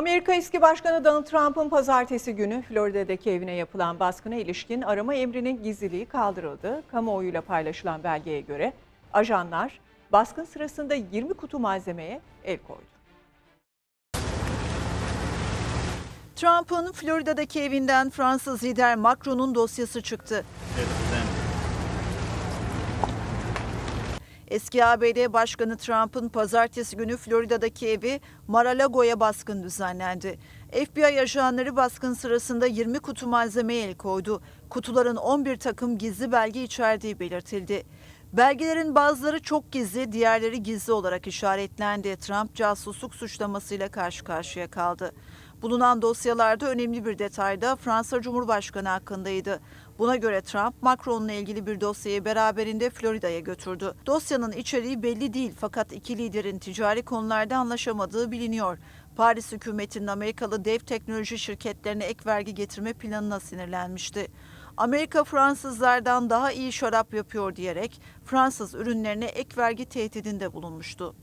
Amerika eski başkanı Donald Trump'ın pazartesi günü Florida'daki evine yapılan baskına ilişkin arama emrinin gizliliği kaldırıldı. Kamuoyuyla paylaşılan belgeye göre ajanlar baskın sırasında 20 kutu malzemeye el koydu. Trump'ın Florida'daki evinden Fransız lider Macron'un dosyası çıktı. Eski ABD Başkanı Trump'ın pazartesi günü Florida'daki evi Mar-a-Lago'ya baskın düzenlendi. FBI ajanları baskın sırasında 20 kutu malzemeye el koydu. Kutuların 11 takım gizli belge içerdiği belirtildi. Belgelerin bazıları çok gizli, diğerleri gizli olarak işaretlendi. Trump casusluk suçlamasıyla karşı karşıya kaldı. Bulunan dosyalarda önemli bir detay da Fransa Cumhurbaşkanı hakkındaydı. Buna göre Trump, Macron'la ilgili bir dosyayı beraberinde Florida'ya götürdü. Dosyanın içeriği belli değil fakat iki liderin ticari konularda anlaşamadığı biliniyor. Paris hükümetinin Amerikalı dev teknoloji şirketlerine ek vergi getirme planına sinirlenmişti. Amerika Fransızlardan daha iyi şarap yapıyor diyerek Fransız ürünlerine ek vergi tehdidinde bulunmuştu.